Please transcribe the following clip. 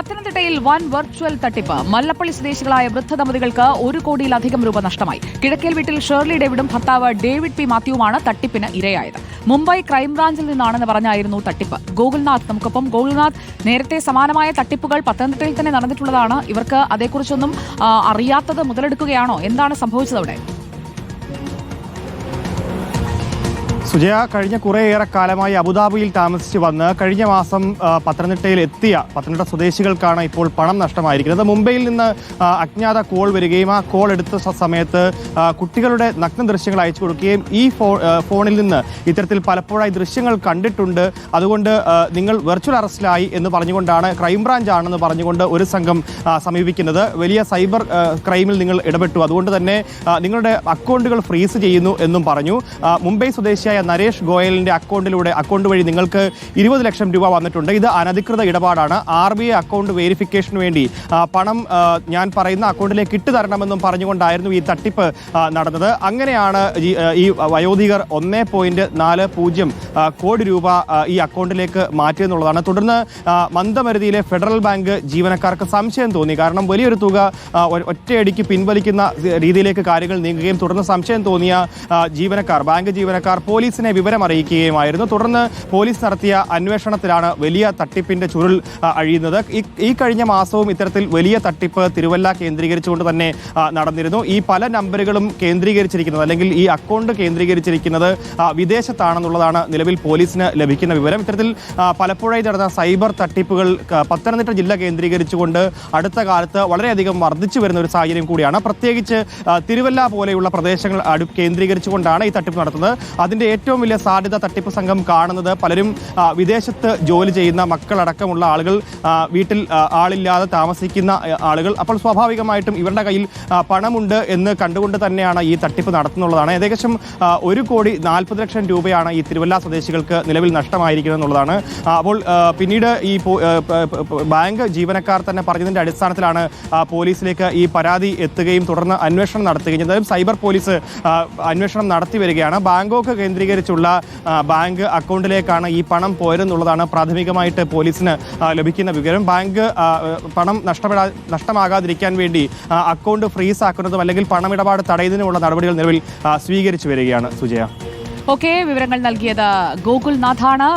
പത്തനംതിട്ടയിൽ വൻ വെർച്വൽ തട്ടിപ്പ്. മല്ലപ്പള്ളി സ്വദേശികളായ വൃദ്ധ ദമ്പതികൾക്ക് ഒരു കോടിയിലധികം രൂപ നഷ്ടമായി. കിഴക്കേൽ വീട്ടിൽ ഷേർലി ഡേവിഡും ഭർത്താവ് ഡേവിഡ് പി മാത്യുവുമാണ് തട്ടിപ്പിന് ഇരയായത്. മുംബൈ ക്രൈംബ്രാഞ്ചിൽ നിന്നാണെന്ന് പറഞ്ഞായിരുന്നു തട്ടിപ്പ്. ഗോകുൽനാഥ് നമുക്കൊപ്പം. ഗോകുൽനാഥ് നേരത്തെ സമാനമായ തട്ടിപ്പുകൾ പത്തനംതിട്ടയിൽ തന്നെ നടന്നിട്ടുള്ളതാണ്. ഇവർക്ക് അതേക്കുറിച്ചൊന്നും അറിയാത്തത് മുതലെടുക്കുകയാണോ? എന്താണ് സംഭവിച്ചത് അവിടെ സുജയ കഴിഞ്ഞ കുറേയേറെ കാലമായി അബുദാബിയിൽ താമസിച്ച് വന്ന് കഴിഞ്ഞ മാസം പത്തനംതിട്ടയിൽ എത്തിയ പത്തനംതിട്ട സ്വദേശികൾക്കാണ് ഇപ്പോൾ പണം നഷ്ടമായിരിക്കുന്നത്. മുംബൈയിൽ നിന്ന് അജ്ഞാത കോൾ വരികയും ആ കോൾ എടുത്ത സമയത്ത് കുട്ടികളുടെ നഗ്ന ദൃശ്യങ്ങൾ അയച്ചു കൊടുക്കുകയും ഈ ഫോണിൽ നിന്ന് ഇത്തരത്തിൽ പലപ്പോഴായി ദൃശ്യങ്ങൾ കണ്ടിട്ടുണ്ട്. അതുകൊണ്ട് നിങ്ങൾ വെർച്വൽ അറസ്റ്റിലായി എന്ന് പറഞ്ഞുകൊണ്ടാണ് ക്രൈംബ്രാഞ്ച് ആണെന്ന് പറഞ്ഞുകൊണ്ട് ഒരു സംഘം സമീപിക്കുന്നത്. വലിയ സൈബർ ക്രൈമിൽ നിങ്ങൾ ഇടപെട്ടു. അതുകൊണ്ട് തന്നെ നിങ്ങളുടെ അക്കൗണ്ടുകൾ ഫ്രീസ് ചെയ്യുന്നു എന്നും പറഞ്ഞു. മുംബൈ സ്വദേശിയായ നരേഷ് ഗോയലിന്റെ അക്കൗണ്ടിലൂടെ അക്കൗണ്ട് വഴി നിങ്ങൾക്ക് ഇരുപത് ലക്ഷം രൂപ വന്നിട്ടുണ്ട്. ഇത് അനധികൃത ഇടപാടാണ്. ആർ ബി ഐ അക്കൗണ്ട് വെരിഫിക്കേഷന് വേണ്ടി പണം ഞാൻ പറയുന്ന അക്കൗണ്ടിലേക്ക് ഇട്ട് തരണമെന്നും പറഞ്ഞുകൊണ്ടായിരുന്നു ഈ തട്ടിപ്പ് നടന്നത്. അങ്ങനെയാണ് ഈ, വയോധികർ ഒന്നേ പോയിന്റ് നാല് പൂജ്യം കോടി രൂപ ഈ അക്കൗണ്ടിലേക്ക് മാറ്റിയെന്നുള്ളതാണ്. തുടർന്ന് മന്ദമരുതിയിലെ ഫെഡറൽ ബാങ്ക് ജീവനക്കാർക്ക് സംശയം തോന്നി. കാരണം വലിയൊരു തുക ഒറ്റയടിക്ക് പിൻവലിക്കുന്ന രീതിയിലേക്ക് കാര്യങ്ങൾ നീങ്ങുകയും തുടർന്ന് സംശയം തോന്നിയ ജീവനക്കാർ ബാങ്ക് ജീവനക്കാർ പോലീസിനെ വിവരം അറിയിക്കുകയുമായിരുന്നു തുടർന്ന് പോലീസ് നടത്തിയ അന്വേഷണത്തിലാണ് വലിയ തട്ടിപ്പിന്റെ ചുരുൾ അഴിയുന്നത്. ഈ- കഴിഞ്ഞ മാസവും ഇത്തരത്തിൽ വലിയ തട്ടിപ്പ് തിരുവല്ല കേന്ദ്രീകരിച്ചുകൊണ്ട് തന്നെ നടന്നിരുന്നു. ഈ പല നമ്പറുകളും കേന്ദ്രീകരിച്ചിരിക്കുന്നത് അല്ലെങ്കിൽ ഈ അക്കൗണ്ട് കേന്ദ്രീകരിച്ചിരിക്കുന്നത് വിദേശത്താണെന്നുള്ളതാണ് നിലവിൽ പോലീസിന് ലഭിക്കുന്ന വിവരം. ഇത്തരത്തിൽ പലപ്പോഴായി നടന്ന സൈബർ തട്ടിപ്പുകൾ പത്തനംതിട്ട ജില്ല കേന്ദ്രീകരിച്ചുകൊണ്ട് അടുത്ത കാലത്ത് വളരെയധികം വർദ്ധിച്ചു വരുന്ന ഒരു സാഹചര്യം കൂടിയാണ്. പ്രത്യേകിച്ച് തിരുവല്ല പോലെയുള്ള പ്രദേശങ്ങൾ കേന്ദ്രീകരിച്ചുകൊണ്ടാണ് ഈ തട്ടിപ്പ് നടത്തുന്നത്. അതിന്റെ ഏറ്റവും വലിയ സാധ്യത തട്ടിപ്പ് സംഘം കാണുന്നത് പലരും വിദേശത്ത് ജോലി ചെയ്യുന്ന മക്കളടക്കമുള്ള ആളുകൾ വീട്ടിൽ ആളില്ലാതെ താമസിക്കുന്ന ആളുകൾ. അപ്പോൾ സ്വാഭാവികമായിട്ടും ഇവരുടെ കയ്യിൽ പണമുണ്ട് എന്ന് കണ്ടുകൊണ്ട് തന്നെയാണ് ഈ തട്ടിപ്പ് നടത്തുന്നുള്ളതാണ്. ഏകദേശം ഒരു കോടി നാൽപ്പത് ലക്ഷം രൂപയാണ് ഈ തിരുവല്ല സ്വദേശികൾക്ക് നിലവിൽ നഷ്ടമായിരിക്കുന്നത് എന്നുള്ളതാണ്. അപ്പോൾ പിന്നീട് ഈ ബാങ്ക് ജീവനക്കാർ തന്നെ പറഞ്ഞതിന്റെ അടിസ്ഥാനത്തിലാണ് പോലീസിലേക്ക് ഈ പരാതി എത്തുകയും തുടർന്ന് അന്വേഷണം നടത്തുകയും സൈബർ പോലീസ് അന്വേഷണം നടത്തി വരികയാണ്. ബാങ്കോക്ക് കേന്ദ്രീകരിച്ചുള്ള ബാങ്ക് അക്കൗണ്ടിലേക്കാണ് ഈ പണം പോയതെന്നുള്ളതാണ് പ്രാഥമികമായിട്ട് പോലീസിന് ലഭിക്കുന്ന വിവരം. ബാങ്ക് പണം നഷ്ടപ്പെടാ നഷ്ടമാകാതിരിക്കാൻ വേണ്ടി അക്കൗണ്ട് ഫ്രീസ് ആക്കുന്നതും അല്ലെങ്കിൽ പണമിടപാട് തടയുന്നതിനുമുള്ള നടപടികൾ നിലവിൽ സ്വീകരിച്ചു വരികയാണ്. സുജയ. ഓക്കെ വിവരങ്ങൾ നൽകിയത് ഗോകുൽനാഥാണ്.